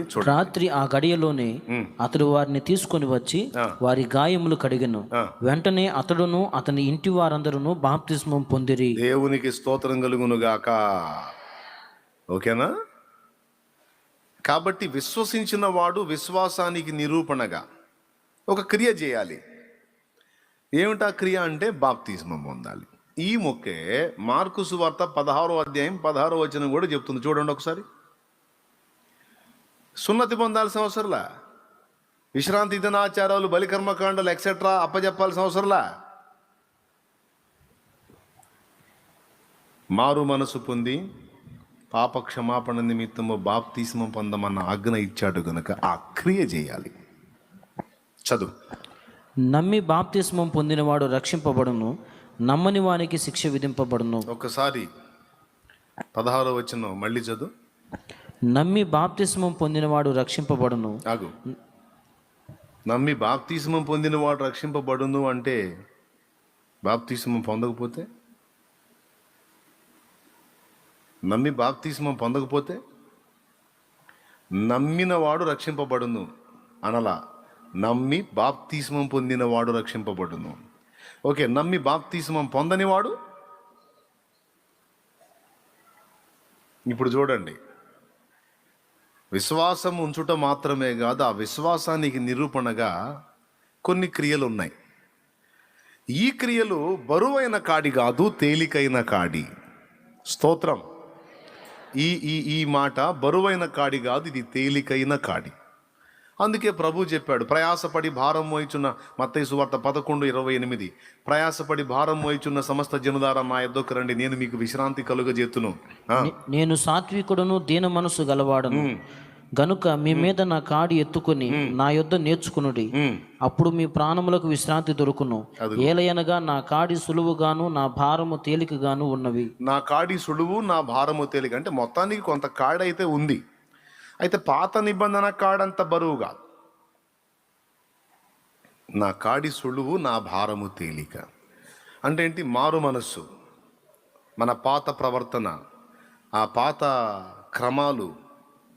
ఉంది రాత్రి ఆ గడియలోనే. అతడు వారిని తీసుకొని వచ్చి. వారి గాయములు కడిగెను. వెంటనే అతడును అతని ఇంటి వారందరూ బాప్తిస్మం పొందిరి. దేవునికి స్తోత్రం కలుగును గాక ఓకేనా? కాబట్టి విశ్వసించిన వాడు విశ్వాసానికి నిరూపణగా ఒక క్రియ చేయాలి. ఏమిటా క్రియ అంటే బాప్తిస్మం పొందాలి. ఈ మొక్కే మార్కు సువార్త పదహారో అధ్యాయం పదహారో వచనం కూడా చెప్తుంది. చూడండి ఒకసారి. సున్నతి పొందాల్సిన అవసరంలా? విశ్రాంతి దినాచారాలు బలికర్మకాండలు ఎక్సెట్రా అప్పజెప్పాల్సిన అవసరంలా? మారు మనసు పొంది పాప క్షమాపణ నిమిత్తము బాప్తిస్మం పొందమన్న ఆజ్ఞ ఇచ్చాడు గనుక ఆ క్రియ చేయాలి. చదువు. నమ్మి బాప్తిస్మం పొందినవాడు రక్షింపబడును నమ్మని వానికి శిక్ష విధింపబడును. ఒకసారి పదహారో వచ్చిన మళ్ళీ చదువు. నమ్మి బాప్తిస్మం పొందినవాడు రక్షింపబడును. ఆగు. నమ్మి బాప్తిస్మం పొందిన వాడు రక్షింపబడును అంటే బాప్తిస్మం పొందకపోతే? నమ్మి బాప్తిస్మం పొందకపోతే? నమ్మిన వాడు రక్షింపబడును అనలా. నమ్మి బాప్తిస్మం పొందిన వాడు రక్షింపబడును. ఓకే నమ్మి బాప్తిస్మం పొందని వాడు ఇప్పుడు చూడండి. విశ్వాసం ఉంచుట మాత్రమే కాదు ఆ విశ్వాసానికి నిరూపణగా కొన్ని క్రియలు ఉన్నాయి. ఈ క్రియలు బరువైన కాడి కాదు తేలికైన కాడి. స్తోత్రం. ఈ ఈ ఈ మాట బరువైన కాడి కాదు ఇది తేలికైన కాడి. అందుకే ప్రభు చెప్పాడు ప్రయాసపడి భారం మోయిచున్న మత్తయి సువార్త పదకొండు ఇరవై ఎనిమిది. ప్రయాసపడి భారం మోయిచున్న సమస్త జనుదారా నా ఎద్దకు రండి నేను మీకు విశ్రాంతి కలుగజేతును. నేను సాత్వికుడును దీన మనసు గలవాడను. గనుక మీ మీద నా కాడి ఎత్తుకొని నా యొద్ద నేర్చుకునుడి. అప్పుడు మీ ప్రాణములకు విశ్రాంతి దొరుకును. ఏలయనగా నా కాడి సులువుగాను నా భారము తేలికగాను ఉన్నవి. నా కాడి సులువు నా భారము తేలిక. అంటే మొత్తానికి కొంత కాడి అయితే ఉంది. అయితే పాత నిబంధన కాడంత బరువు కాదు నా కాడి సులువు నా భారము తేలిక. అంటే ఏంటి? మారు మనస్సు. మన పాత ప్రవర్తన ఆ పాత క్రమాలు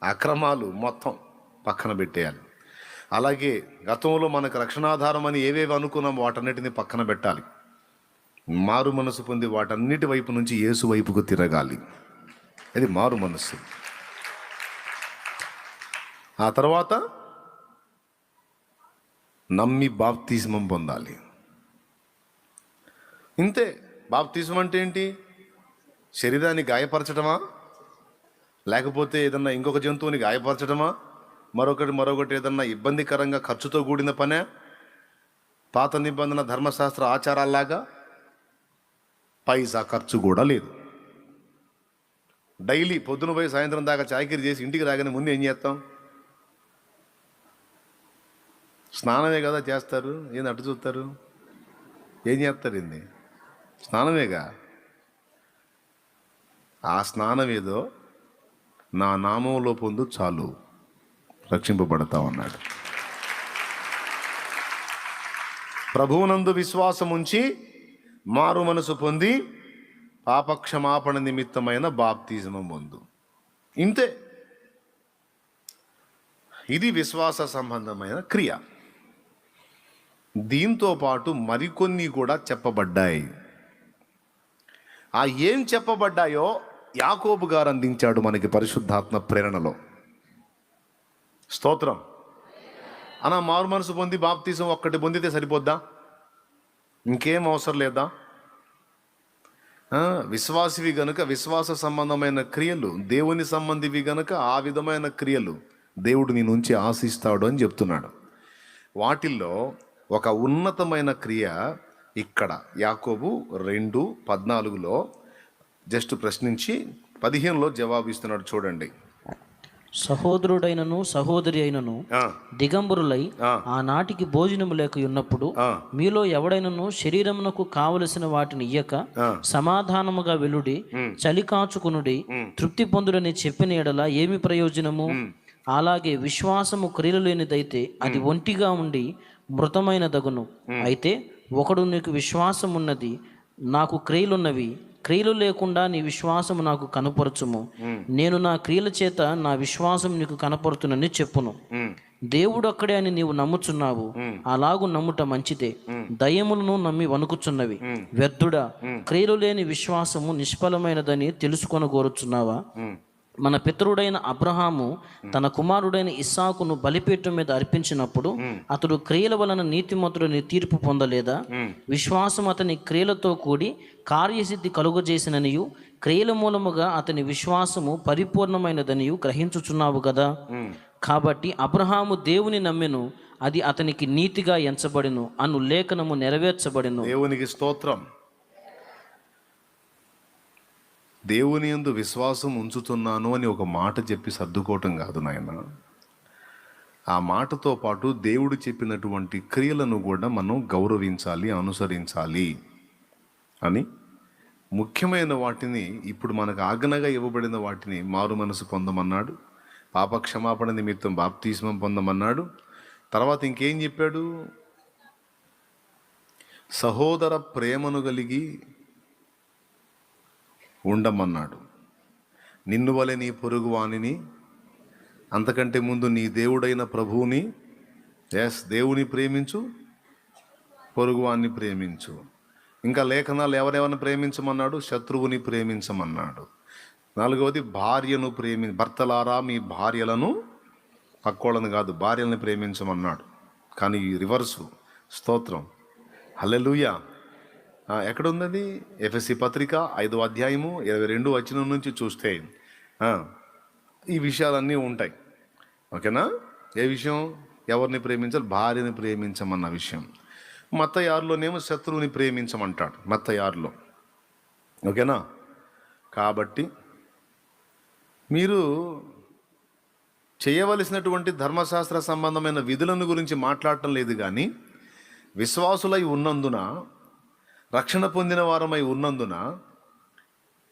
అక్రమాలు మొత్తం పక్కన పెట్టేయాలి. అలాగే గతంలో మనకు రక్షణాధారం అని ఏవేవి అనుకున్నాం వాటన్నిటిని పక్కన పెట్టాలి. మారు మనసు పొంది వాటన్నిటి వైపు నుంచి యేసు వైపుకు తిరగాలి. అది మారు మనస్సు. ఆ తర్వాత నమ్మి బాప్తిజమం పొందాలి. ఇంతే బాప్తిజం అంటే ఏంటి? శరీరాన్ని గాయపరచడమా లేకపోతే ఏదన్నా ఇంకొక జంతువుని గాయపరచడమా మరొకటి మరొకటి ఏదన్నా ఇబ్బందికరంగా ఖర్చుతో కూడిన పనే? పాత నిబంధన ధర్మశాస్త్ర ఆచారాల్లాగా పైసా ఖర్చు కూడా లేదు. డైలీ పొద్దున పోయి సాయంత్రం దాకా చాకరీ చేసి ఇంటికి రాగానే ముందు ఏం చేస్తాం? స్నానమే కదా చేస్తారు? ఏంది అటు చూస్తారు? ఏం చేస్తారు ఏంది? స్నానమేగా? ఆ స్నానం ఏదో నా నామంలో పొందు చాలు. రక్షింపబడతాం అన్నాడు ప్రభువునందు విశ్వాసం ఉంచి మారు మనసు పొంది పాపక్షమాపణ నిమిత్తమైన బాప్తిజమం పొందు. ఇంతే. ఇది విశ్వాస సంబంధమైన క్రియ. దీంతో పాటు మరికొన్ని కూడా చెప్పబడ్డాయి. ఆ ఏం చెప్పబడ్డాయో యాకోబు గారు అందించాడు మనకి పరిశుద్ధాత్మ ప్రేరణలో. స్తోత్రం. అనా మారు మనసు పొంది బాప్తీసం ఒక్కటి పొందితే సరిపోద్దా? ఇంకేం అవసరం లేదా? విశ్వాసివి గనుక విశ్వాస సంబంధమైన క్రియలు దేవుని సంబంధివి గనుక ఆ విధమైన క్రియలు దేవుడు నీ నుంచి ఆశిస్తాడు అని చెప్తున్నాడు. వాటిల్లో ఒక ఉన్నతమైన క్రియ ఇక్కడ యాకోబు రెండు పద్నాలుగులో జస్ట్ ప్రశ్నించి పదిహేనులో జవాబు ఇస్తున్నాడు చూడండి. సహోదరుడైనను సహోదరి అయినను దిగంబరులై ఆ. ఆనాటికి భోజనము లేక ఉన్నప్పుడు. మీలో ఎవడైనను శరీరమునకు కావలసిన వాటిని ఇయ్యక. సమాధానముగా వెలుడి చలి కాచుకునుడి తృప్తి పొందుడని చెప్పిన ఎడల ఏమి ప్రయోజనము? అలాగే విశ్వాసము క్రియలు లేనిదైతే అది ఒంటిగా ఉండి మృతమైన దగును అయితే ఒకడు నీకు విశ్వాసం ఉన్నది నాకు క్రియలున్నవి క్రియలు లేకుండా నీ విశ్వాసము నాకు కనపరచుము. నేను నా క్రియల చేత నా విశ్వాసం నీకు కనపరుతునని చెప్పును. దేవుడు అక్కడే అని నీవు నమ్ముచున్నావు అలాగు నమ్ముట మంచిదే. దయములను నమ్మి వణుకుచున్నవి. వ్యర్థుడా క్రియలు లేని విశ్వాసము నిష్ఫలమైనదని తెలుసుకొని కోరుచున్నావా. మన పితరుడైన అబ్రహాము తన కుమారుడైన ఇస్సాకును బలిపీఠం మీద అర్పించినప్పుడు అతడు క్రియల వలన నీతిమంతుడని తీర్పు పొందలేదా? విశ్వాసం అతని క్రియలతో కూడి కార్యసిద్ధి కలుగజేసిననియు క్రియల మూలముగా అతని విశ్వాసము పరిపూర్ణమైనదనియు గ్రహించుచున్నావు కదా కాబట్టి అబ్రహాము దేవుని నమ్మెను అది అతనికి నీతిగా ఎంచబడిను అను లేఖనము నెరవేర్చబడిను. దేవునికి స్తోత్రం. దేవుని యందు విశ్వాసం ఉంచుతున్నాను అని ఒక మాట చెప్పి సర్దుకోవటం కాదు నాయన. ఆ మాటతో పాటు దేవుడు చెప్పినటువంటి క్రియలను కూడా మనం గౌరవించాలి అనుసరించాలి అని ముఖ్యమైన వాటిని ఇప్పుడు మనకు ఆజ్ఞగా ఇవ్వబడిన వాటిని మారు మనసు పొందమన్నాడు. పాప క్షమాపణ నిమిత్తం బాప్తీస్మం పొందమన్నాడు. తర్వాత ఇంకేం చెప్పాడు? సహోదర ప్రేమను కలిగి ఉండమన్నాడు. నిన్ను వలె నీ పొరుగువాణిని అంతకంటే ముందు నీ దేవుడైన ప్రభువుని ఎస్ దేవుని ప్రేమించు పొరుగువాన్ని ప్రేమించు. ఇంకా లేఖనాలు ఎవరెవరిని ప్రేమించమన్నాడు? శత్రువుని ప్రేమించమన్నాడు. నాలుగవది భార్యను ప్రేమి భర్తలారా మీ భార్యలను పక్కోళ్ళని కాదు భార్యలను ప్రేమించమన్నాడు. కానీ ఈ రివర్సు స్తోత్రం. హలెలుయా ఆ, ఎక్కడుంది ఎఫ్ఎస్సి పత్రిక ఐదో అధ్యాయము ఇరవై రెండు వచనం నుంచి చూస్తే. ఈ విషయాలన్నీ ఉంటాయి. ఓకేనా? ఏ విషయం? ఎవరిని ప్రేమించాలి? భార్యని ప్రేమించమన్న విషయం. మత్తయారులోనేమో శత్రువుని ప్రేమించమంటాడు. మత్తయారులో. ఓకేనా? కాబట్టి మీరు చేయవలసినటువంటి ధర్మశాస్త్ర సంబంధమైన విధులను గురించి మాట్లాడటం లేదు కానీ విశ్వాసులై ఉన్నందున రక్షణ పొందిన వారమై ఉన్నందున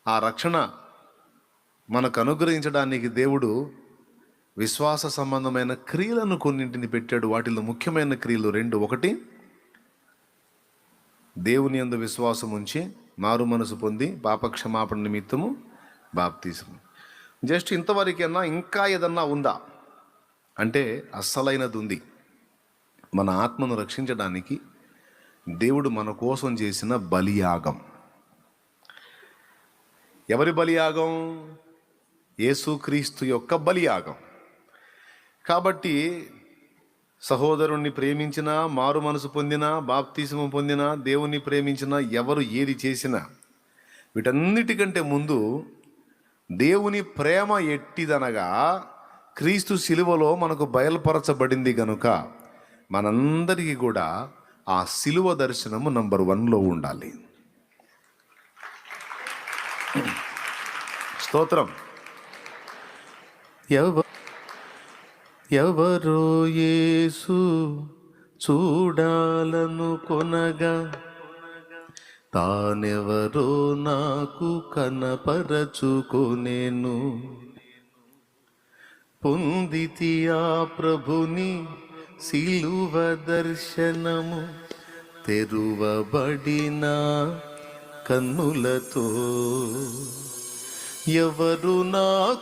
ఆ రక్షణ మనకు అనుగ్రహించడానికి దేవుడు విశ్వాస సంబంధమైన క్రియలను కొన్నింటిని పెట్టాడు. వాటిలో ముఖ్యమైన క్రియలు రెండు. ఒకటి దేవుని అందు విశ్వాసం ఉంచి మారు మనసు పొంది పాపక్షమాపణ నిమిత్తము బాప్తీసం జస్ట్ ఇంతవరకైనా ఇంకా ఏదన్నా ఉందా? అంటే అస్సలైనది ఉంది మన ఆత్మను రక్షించడానికి దేవుడు మన కోసం చేసిన బలియాగం. ఎవరి బలియాగం? యేసుక్రీస్తు యొక్క బలియాగం. కాబట్టి సహోదరుణ్ణి ప్రేమించిన మారు మనసు పొందిన బాప్తీసము పొందిన దేవుణ్ణి ప్రేమించిన ఎవరు ఏది చేసినా వీటన్నిటికంటే ముందు దేవుని ప్రేమ ఎట్టిదనగా క్రీస్తు శిలువలో మనకు బయలుపరచబడింది గనుక మనందరికీ కూడా ఆ శిలువ దర్శనము నంబర్ వన్లో ఉండాలి. స్తోత్రం. ఎవ ఎవరో యేసు చూడాలను కొనగా తానెవరో నాకు కనపరచుకొనేను. పొందితి ఆ ప్రభుని సిలువ దర్శనము తెరువబడిన కన్నులతో ఎవరు నాకు